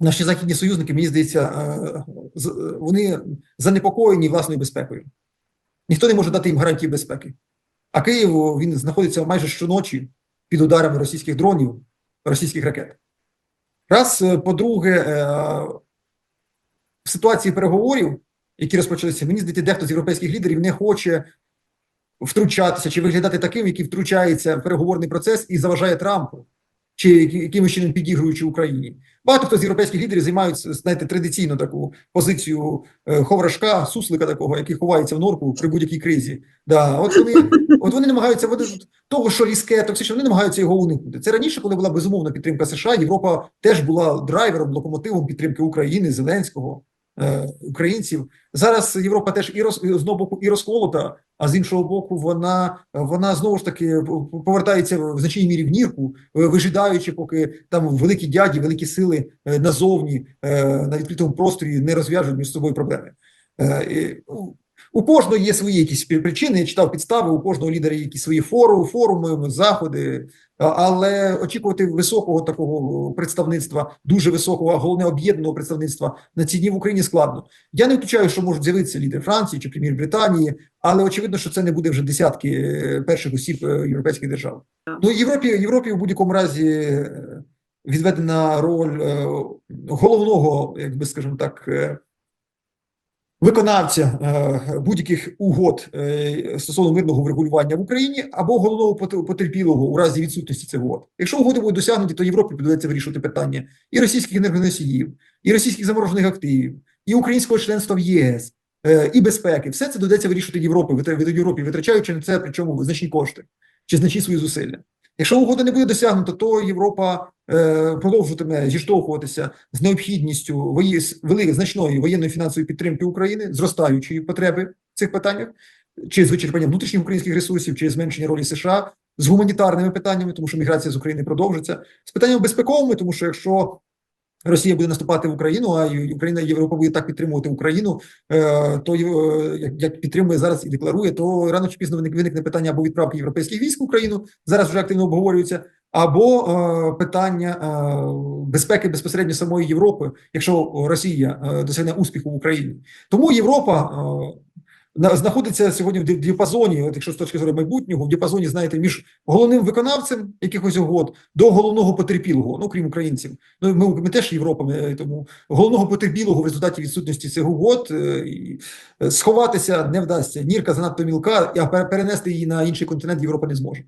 наші західні союзники, мені здається, е, вони занепокоєні власною безпекою. Ніхто не може дати їм гарантії безпеки. А Київ він знаходиться майже щоночі під ударами російських дронів, російських ракет. Раз, е, по-друге, е, в ситуації переговорів, які розпочалися, мені здається, дехто з європейських лідерів не хоче втручатися чи виглядати таким, який втручається в переговорний процес і заважає Трампу, чи якимось чином підігруючи Україні. Багато хто з європейських лідерів займають знаєте, традиційну таку позицію е, ховрашка, суслика такого, який ховається в норку при будь-якій кризі. Да, от вони, от вони намагаються вони ж того, що різке, токсичне, вони намагаються його уникнути. Це раніше, коли була безумовна підтримка США, Європа теж була драйвером, локомотивом підтримки України, Зеленського, е, українців. Зараз Європа теж і роз з одного боку і розколота, а з іншого боку, вона вона знову ж таки повертається в значній мірі в нірку, е, вижидаючи, поки там великі дяді, великі сили е, назовні е, на відкритому просторі не розв'яжуть між собою проблеми. У кожного є свої якісь причини. Я читав підстави, у кожного лідера є якісь свої форуми, форуми, заходи. Але очікувати високого такого представництва, дуже високого, а головне об'єднаного представництва на ці дні в Україні складно. Я не виключаю, що можуть з'явитися лідер Франції чи прем'єр Британії, але очевидно, що це не буде вже десятки е, перших осіб е, європейських держав. Ну Європі, Європі в будь-якому разі е, відведена роль головного, як би скажімо так. Виконавця е, будь-яких угод е, стосовно мирного врегулювання в Україні або головного пот- потерпілого у разі відсутності цих угод. Якщо угоди будуть досягнуті, то Європі доведеться вирішувати питання і російських енергоносіїв, і російських заморожених активів, і українського членства в ЄС, е, і безпеки. Все це доведеться вирішувати Європі, витра- від Європі, витрачаючи на це причому значні кошти чи значні свої зусилля. Якщо угода не буде досягнута, то Європа е, продовжуватиме зіштовхуватися з необхідністю вої- великої значної воєнної фінансової підтримки України, зростаючої потреби в цих питаннях, чи з вичерпанням внутрішніх українських ресурсів, чи зменшення ролі США, з гуманітарними питаннями, тому що міграція з України продовжиться, з питаннями безпековими, тому що якщо Росія буде наступати в Україну, а Україна Європа буде так підтримувати Україну, е, то е, як, підтримує зараз і декларує, то рано чи пізно виникне питання або відправки європейських військ в Україну, зараз вже активно обговорюється, або е, питання безпеки безпосередньо самої Європи, якщо Росія досягне успіху в Україні. Тому Європа знаходиться сьогодні в ді- діапазоні, якщо з точки зору майбутнього, в діапазоні, знаєте, між головним виконавцем якихось угод до головного потерпілого, ну крім українців. Ну ми, ми теж Європа, ми, тому головного потерпілого в результаті відсутності цих угод е, е, сховатися не вдасться. Нірка занадто мілка, а перенести її на інший континент Європа не зможе.